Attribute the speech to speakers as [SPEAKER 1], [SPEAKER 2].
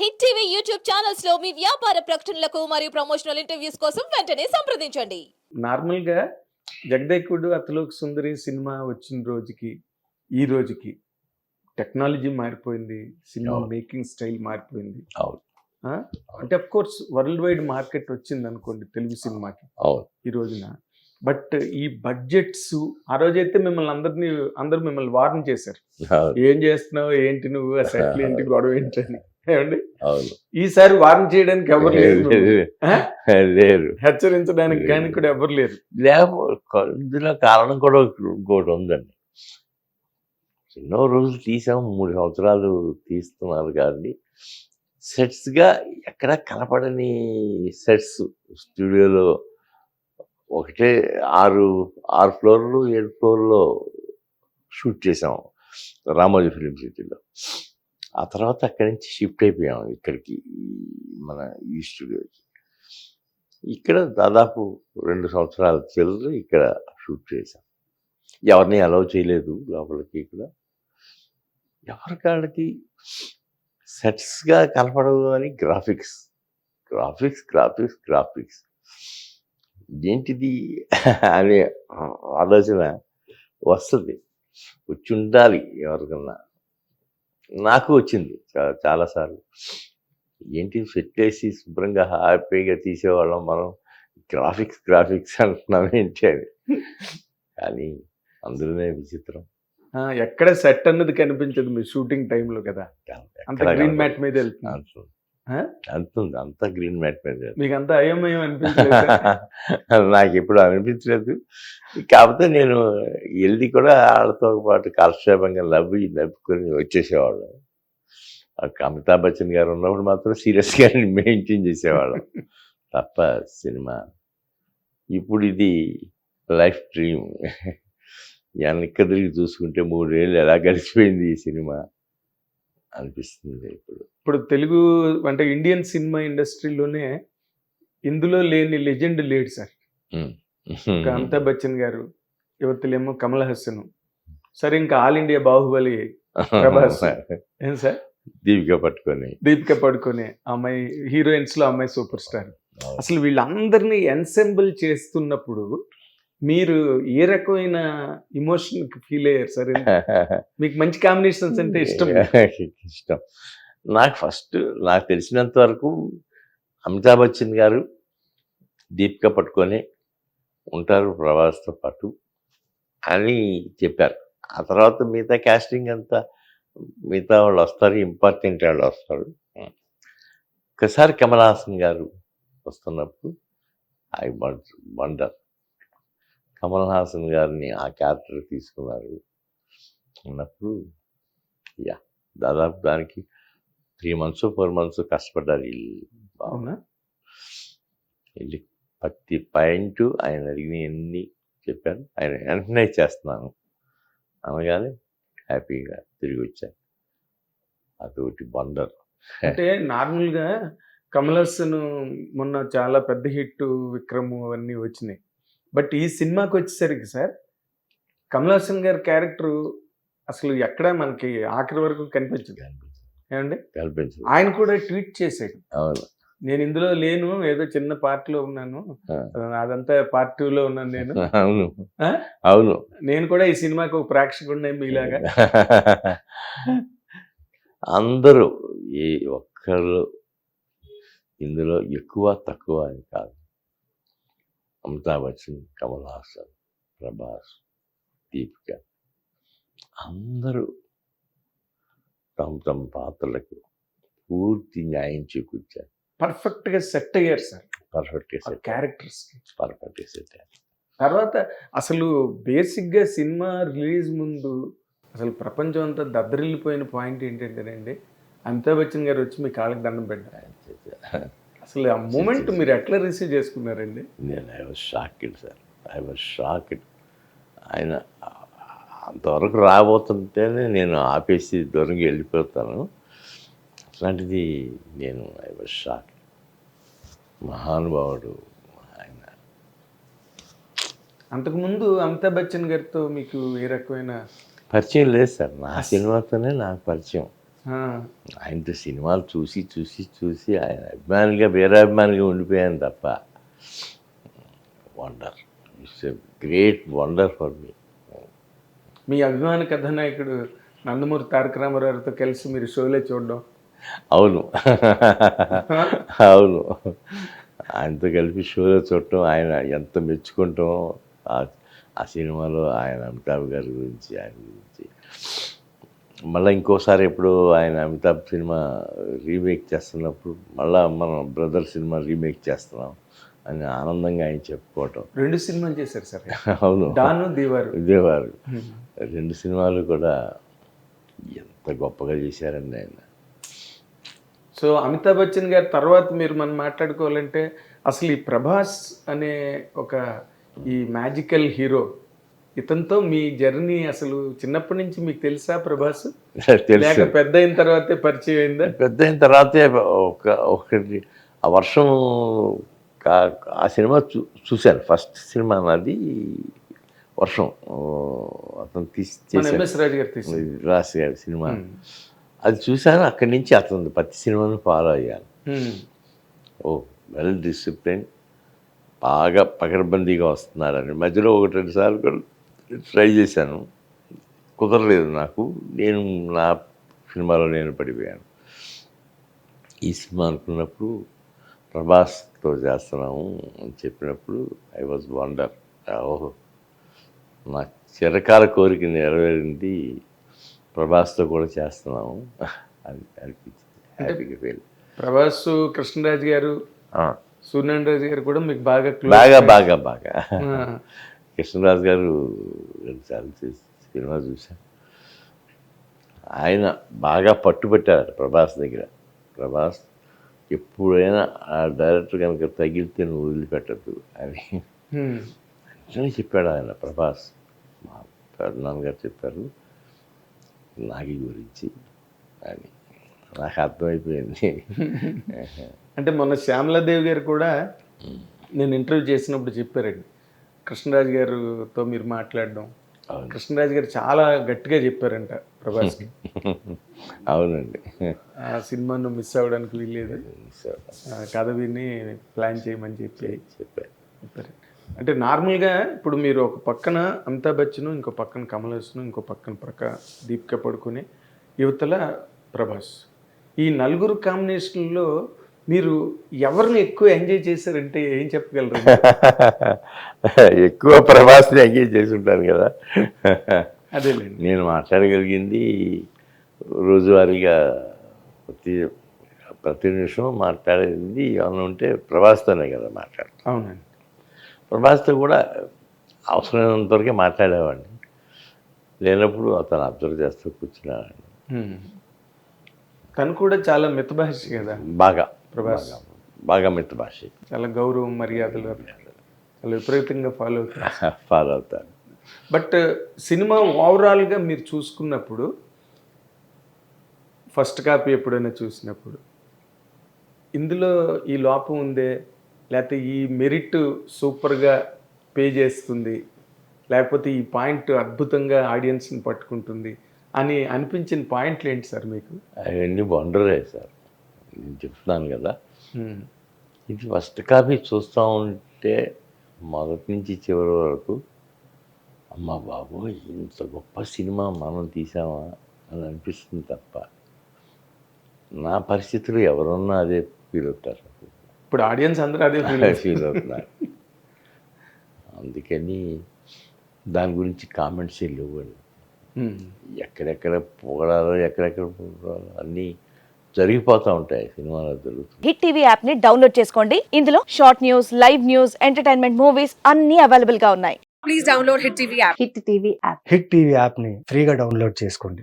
[SPEAKER 1] Hit TV YouTube ఛానల్స్లో మీ వ్యాపార ప్రకటనలకు మరియు ప్రమోషనల్ ఇంటర్వ్యూస్ కోసం వెంటనే సంప్రదించండి.
[SPEAKER 2] నార్మల్గా జగదేకుడు అతలోక సుందరి సినిమా వచ్చిన రోజుకి ఈ రోజుకి టెక్నాలజీ మారిపోయింది సినిమా. మేకింగ్ స్టైల్ మారిపోయింది? అంటే of course world wide market వచ్చింది అనుకోండి తెలుగు సినిమాకి
[SPEAKER 3] అవును.
[SPEAKER 2] ఈ రోజున. బట్ ఈ బడ్జెట్స్ ఆ రోజైతే మిమ్మల్ని అందరినీ అందరూ మిమ్మల్ని వార్న్ చేశారు. ఏం చేస్తున్నావు ఏంటి నువ్వు ఆ సెటిల్ ఏంటి గొడవ ఏంటి అని. ఏమండి?
[SPEAKER 3] అవును.
[SPEAKER 2] ఈసారి వార్న్ చేయడానికి ఎవరు లేరు?
[SPEAKER 3] లేరు.
[SPEAKER 2] హెచ్చరించడానికి కానీ కూడా ఎవరు లేరు?
[SPEAKER 3] లేకపోతే ఇందులో కారణం కూడా ఇంకోటి ఉందండి. ఎన్నో రోజులు తీసాం మూడు సంవత్సరాలు తీస్తున్నారు కానీ సెట్స్గా ఎక్కడ కనపడని సెట్స్ స్టూడియోలో ఒకటే ఆరు ఆరు ఫ్లోర్లు ఏడు ఫ్లోర్లో షూట్ చేసాం రామోజీ ఫిలిం సిటీలో. ఆ తర్వాత అక్కడి నుంచి షిఫ్ట్ అయిపోయాం ఇక్కడికి మన ఈ స్టూడియోకి. ఇక్కడ దాదాపు రెండు సంవత్సరాల చిల్లర ఇక్కడ షూట్ చేశాం. ఎవరిని అలౌ చేయలేదు లోపలికి ఇక్కడ. ఎవరికాడికి సెట్స్గా కనపడదు అని గ్రాఫిక్స్ గ్రాఫిక్స్ గ్రాఫిక్స్ గ్రాఫిక్స్. ఏంటిది అనే ఆలోచన వస్తుంది. వచ్చి ఉండాలి ఎవరికన్నా. నాకు వచ్చింది చాలాసార్లు ఏంటి సెట్ వేసి శుభ్రంగా హ్యాపీగా తీసేవాళ్ళం మనం? గ్రాఫిక్స్ గ్రాఫిక్స్ అంటున్నాం ఏంటి అని కానీ అందులోనే విచిత్రం.
[SPEAKER 2] ఎక్కడ సెట్ అన్నది కనిపించదు మీ షూటింగ్ టైంలో కదా? అంత గ్రీన్ మ్యాట్. మీద వెళ్తుంది.
[SPEAKER 3] అంత- ఉంది. అంత గ్రీన్ మ్యాట్ మీద
[SPEAKER 2] మీకు అంత అయోమయం అనిపించలేదు.
[SPEAKER 3] నాకు ఎప్పుడు అనిపించలేదు. కాకపోతే నేను వెళ్ళి కూడా వాళ్ళతో పాటు కాలక్షేపంగా నవ్వి నవ్వుకొని వచ్చేసేవాళ్ళం. అక్కడ అమితాబ్ బచ్చన్ గారు ఉన్నప్పుడు మాత్రం సీరియస్గా మెయింటైన్ చేసేవాళ్ళం. తప్ప సినిమా. ఇప్పుడు ఇది లైఫ్ డ్రీమ్. వెనక్కి తిరిగి చూసుకుంటే మూడేళ్ళు ఎలా గడిచిపోయింది ఈ సినిమా? అనిపిస్తుంది ఇప్పుడు.
[SPEAKER 2] ఇప్పుడు తెలుగు అంటే ఇండియన్ సినిమా ఇండస్ట్రీలోనే ఇందులో లేని లెజెండ్ లేడు సార్ అమితాబ్ బచ్చన్ గారు యువతలేమో కమల్ హాసన్ సరే ఇంకా ఆల్ ఇండియా బాహుబలి ప్రభాస్. ఏం సార్
[SPEAKER 3] దీపిక పట్టుకొని.
[SPEAKER 2] దీపిక పడుకునే అమ్మాయి హీరోయిన్స్లో అమ్మాయి సూపర్ స్టార్ అసలు వీళ్ళందరినీ ఎన్సెంబుల్ చేస్తున్నప్పుడు మీరు ఏ రకమైన ఇమోషన్ ఫీల్ అయ్యారు? సార్. మీకు మంచి కాంబినేషన్స్ అంటే ఇష్టం
[SPEAKER 3] ఇష్టం. నాకు ఫస్ట్ నాకు తెలిసినంత వరకు అమితాబ్ బచ్చన్ గారు దీపిక పట్టుకొని ఉంటారు ప్రభాస్తో పాటు అని చెప్పారు. ఆ తర్వాత మిగతా క్యాస్టింగ్ అంతా మిగతా వాళ్ళు వస్తారు ఇంపార్టెంట్ వాళ్ళు వస్తారు. ఒకసారి కమల్ హాసన్ గారు వస్తున్నప్పుడు ఐ వండర్ కమల్ హాసన్ గారిని ఆ క్యారెక్టర్ తీసుకున్నారు. ఉన్నప్పుడు యా దాదాపు దానికి త్రీ మంత్స్ ఫోర్ మంత్స్ కష్టపడ్డారు వీళ్ళు
[SPEAKER 2] అవునా?
[SPEAKER 3] వెళ్ళి ప్రతి పాయింట్ ఆయన అడిగిన ఎన్ని చెప్పాను ఆయన వెంటనే చేస్తున్నాను అనగానే హ్యాపీగా తిరిగి వచ్చాను అదొకటి బండర్
[SPEAKER 2] అంటే నార్మల్గా కమల్ హాసన్ మొన్న చాలా పెద్ద హిట్ విక్రమ్ అవన్నీ వచ్చినాయి. బట్ ఈ సినిమాకి వచ్చేసరికి సార్ కమల్ హాసన్ గారి క్యారెక్టర్ అసలు ఎక్కడ మనకి ఆఖరి వరకు కనిపించదు. ఏమండి?
[SPEAKER 3] కల్పించదు
[SPEAKER 2] ఆయన కూడా ట్వీట్ చేశాడు.
[SPEAKER 3] అవును.
[SPEAKER 2] నేను ఇందులో లేను ఏదో చిన్న పార్టీలో ఉన్నాను. అదంతా పార్ట్ టూలో ఉన్నాను నేను.
[SPEAKER 3] అవును? అవును.
[SPEAKER 2] నేను కూడా ఈ సినిమాకి ఒక ప్రేక్షకుడిని మీలాగా.
[SPEAKER 3] అందరూ ఏ ఒక్కరు ఇందులో ఎక్కువ తక్కువ అని కాదు. అమితాబ్ బచ్చన్ కమల్ హాసన్ ప్రభాస్ దీపిక అందరూ తమ తమ పాత్రలకు పూర్తి న్యాయం చేకూర్చారు
[SPEAKER 2] పర్ఫెక్ట్గా సెట్ అయ్యారు సార్.
[SPEAKER 3] పర్ఫెక్ట్
[SPEAKER 2] ఆ క్యారెక్టర్స్
[SPEAKER 3] పర్ఫెక్ట్ సెట్
[SPEAKER 2] తర్వాత అసలు బేసిక్గా సినిమా రిలీజ్ ముందు అసలు ప్రపంచం అంతా దద్దరిల్లిపోయిన పాయింట్ ఏంటంటేనండి అమితాబ్ బచ్చన్ గారు వచ్చి మీ కాళ్ళకి దండం పెట్టారు. అసలు ఆ మూమెంట్ మీరు ఎట్లా రిసీవ్ చేసుకున్నారండి?
[SPEAKER 3] నేను I was shocked sir I was shocked ఆయన అంతవరకు రాబోతుంటేనే నేను ఆపేసి దూరంగా వెళ్ళిపోతాను. అట్లాంటిది నేను ఐ వాజ్ షాక్ మహానుభావుడు ఆయన.
[SPEAKER 2] అంతకుముందు అమితాబ్ బచ్చన్ గారితో మీకు ఏ రకమైన
[SPEAKER 3] పరిచయం లేదు సార్ నా సినిమాతోనే నాకు పరిచయం. ఆయనతో సినిమాలు చూసి చూసి చూసి ఆయన అభిమానిగా వేరే అభిమానిగా ఉండిపోయాను తప్ప. Wonder it's a great wonder for me
[SPEAKER 2] మీ అభిమాన కథానాయకుడు నందమూరి తారక రామారావుతో కలిసి మీరు షోలే చూడడం.
[SPEAKER 3] అవును. అవును. ఆయనతో కలిపి షోలో చూడటం ఆయన ఎంత మెచ్చుకుంటాం ఆ- ఆ సినిమాలో ఆయన అమితాబ్ గారి గురించి ఆయన గురించి. మళ్ళీ ఇంకోసారి ఎప్పుడు ఆయన అమితాబ్ సినిమా రీమేక్ చేస్తున్నప్పుడు మళ్ళా మనం బ్రదర్ సినిమా రీమేక్ చేస్తున్నాం అని ఆనందంగా ఆయన చెప్పుకోవటం.
[SPEAKER 2] రెండు సినిమాలు చేశారు సార్.
[SPEAKER 3] అవును.
[SPEAKER 2] డాను దీవారు.
[SPEAKER 3] ఇదేవారు రెండు సినిమాలు కూడా ఎంత గొప్పగా చేశారండి ఆయన.
[SPEAKER 2] సో అమితాబ్ బచ్చన్ గారి తర్వాత మీరు మనం మాట్లాడుకోవాలంటే అసలు ఈ ప్రభాస్ అనే ఒక ఈ మ్యాజికల్ హీరో ఇతనితో మీ జర్నీ అసలు చిన్నప్పటి నుంచి మీకు తెలుసా ప్రభాస్?
[SPEAKER 3] తెలుసు.
[SPEAKER 2] పెద్ద అయిన తర్వాతే పరిచయం అయిందా?
[SPEAKER 3] పెద్ద అయిన తర్వాతే ఒక ఒకటి ఆ వర్షం ఆ సినిమా చూ చూశాను. ఫస్ట్ సినిమా నాది వర్షం. అతను తీసి
[SPEAKER 2] రాజు గారు తీసింది
[SPEAKER 3] రాసి గారి సినిమా. అది చూశాను. అక్కడి నుంచి అతను ప్రతి సినిమాను ఫాలో అయ్యాను. ఓ వెల్ డిసిప్లిన్ బాగా పకడ్బందీగా వస్తున్నారని మధ్యలో ఒకటి రెండు సార్లు కూడా ట్రై చేశాను. కుదరలేదు నాకు. నేను నా సినిమాలో నేను పడిపోయాను. ఈ సినిమా అనుకున్నప్పుడు ప్రభాస్తో చేస్తున్నాము అని చెప్పినప్పుడు ఐ వాజ్ వండర్ ఓహో. నా చిరకాల కోరిక నెరవేరింది. ప్రభాస్తో కూడా చేస్తున్నాము. అని అనిపించింది. హ్యాపీగా ఫీల్
[SPEAKER 2] ప్రభాస్ కృష్ణరాజు గారు సూర్యనారాయణ రాజు గారు కూడా మీకు బాగా
[SPEAKER 3] బాగా బాగా బాగా. కృష్ణరాజు గారు రెండుసార్లు చూసి సినిమా చూశాను. ఆయన బాగా పట్టుబట్టారు ప్రభాస్ దగ్గర. ప్రభాస్ ఎప్పుడైనా ఆ డైరెక్టర్ కనుక తగిలితే నువ్వు వదిలిపెట్టద్దు అని. అని చెప్పాడు ఆయన ప్రభాస్. మా నాన్నగారు చెప్పారు నాగి గురించి అని. నాకు అర్థమైపోయింది.
[SPEAKER 2] అంటే మొన్న శ్యామలాదేవి గారు కూడా నేను ఇంటర్వ్యూ చేసినప్పుడు చెప్పారండి. కృష్ణరాజు గారితో మీరు మాట్లాడడం. కృష్ణరాజు గారు చాలా గట్టిగా చెప్పారంట ప్రభాస్కి.
[SPEAKER 3] అవునండి.
[SPEAKER 2] ఆ సినిమాను మిస్ అవ్వడానికి వీల్లేదు కథ విని ప్లాన్ చేయమని చెప్పి
[SPEAKER 3] చెప్పారు
[SPEAKER 2] చెప్పారు. అంటే నార్మల్గా ఇప్పుడు మీరు ఒక పక్కన అమితాబ్ బచ్చన్ ఇంకో పక్కన కమల్ హాసన్ ఇంకో పక్కన ప్రక్క దీపిక పడుకుని యువతల ప్రభాస్. ఈ నలుగురు కాంబినేషన్లో మీరు ఎవరిని ఎక్కువ ఎంజాయ్ చేశారంటే ఏం చెప్పగలరు?
[SPEAKER 3] ఎక్కువ ప్రభాస్ని ఎంగేజ్ చేసి ఉంటాను కదా.
[SPEAKER 2] అదేలేండి.
[SPEAKER 3] నేను మాట్లాడగలిగింది రోజువారీగా ప్రతి ప్రతి నిమిషం మాట్లాడేది ఏమైనా ఉంటే ప్రభాస్తోనే కదా మాట్లాడు
[SPEAKER 2] అవునండి.
[SPEAKER 3] ప్రభాస్తో కూడా అవసరమైనంత వరకే మాట్లాడేవాడిని. లేనప్పుడు అతను అబ్జర్వ్ చేస్తూ కూర్చునేవాడిని.
[SPEAKER 2] హ్మ్. తను కూడా చాలా మితభాషి కదా.
[SPEAKER 3] బాగా.
[SPEAKER 2] ప్రభాస్.
[SPEAKER 3] బాగా మిత్ర భాష.
[SPEAKER 2] చాలా గౌరవం మర్యాదలు చాలా విపరీతంగా ఫాలో అవుతారు.
[SPEAKER 3] ఫాలో అవుతాను
[SPEAKER 2] బట్ సినిమా ఓవరాల్గా మీరు చూసుకున్నప్పుడు ఫస్ట్ కాపీ ఎప్పుడైనా చూసినప్పుడు ఇందులో ఈ లోపం ఉందే? లేకపోతే ఈ మెరిట్ సూపర్గా పే చేస్తుంది? లేకపోతే ఈ పాయింట్ అద్భుతంగా ఆడియన్స్ని పట్టుకుంటుంది? అని అనిపించిన పాయింట్లు ఏంటి సార్ మీకు?
[SPEAKER 3] అవన్నీ వండరే సార్. నేను చెప్తున్నాను కదా. ఇది ఫస్ట్ కాపీ చూస్తూ ఉంటే మొదటి నుంచి చివరి వరకు అమ్మ బాబోయ్ ఇంత గొప్ప సినిమా మనం తీసామా అని అనిపిస్తుంది తప్ప. నా పరిస్థితులు ఎవరున్నా అదే ఫీల్ అవుతారు.
[SPEAKER 2] ఇప్పుడు ఆడియన్స్ అందరూ అదే ఫీల్
[SPEAKER 3] ఫీల్ అవుతున్నారు. అందుకని దాని గురించి కామెంట్స్ లేవండి. ఎక్కడెక్కడ పొగడాలో ఎక్కడెక్కడ పొగడాలో అన్నీ జరిగిపోతూ ఉంటాయి సినిమాలో జరుగుతుంది
[SPEAKER 4] హిట్ టీవీ యాప్ని డౌన్లోడ్ చేసుకోండి. ఇందులో short news live news entertainment movies అన్ని అవైలబుల్గా ఉన్నాయి.
[SPEAKER 5] please download Hit TV app.
[SPEAKER 4] Hit TV app.
[SPEAKER 6] Hit TV యాప్ని ఫ్రీగా డౌన్లోడ్ చేసుకోండి.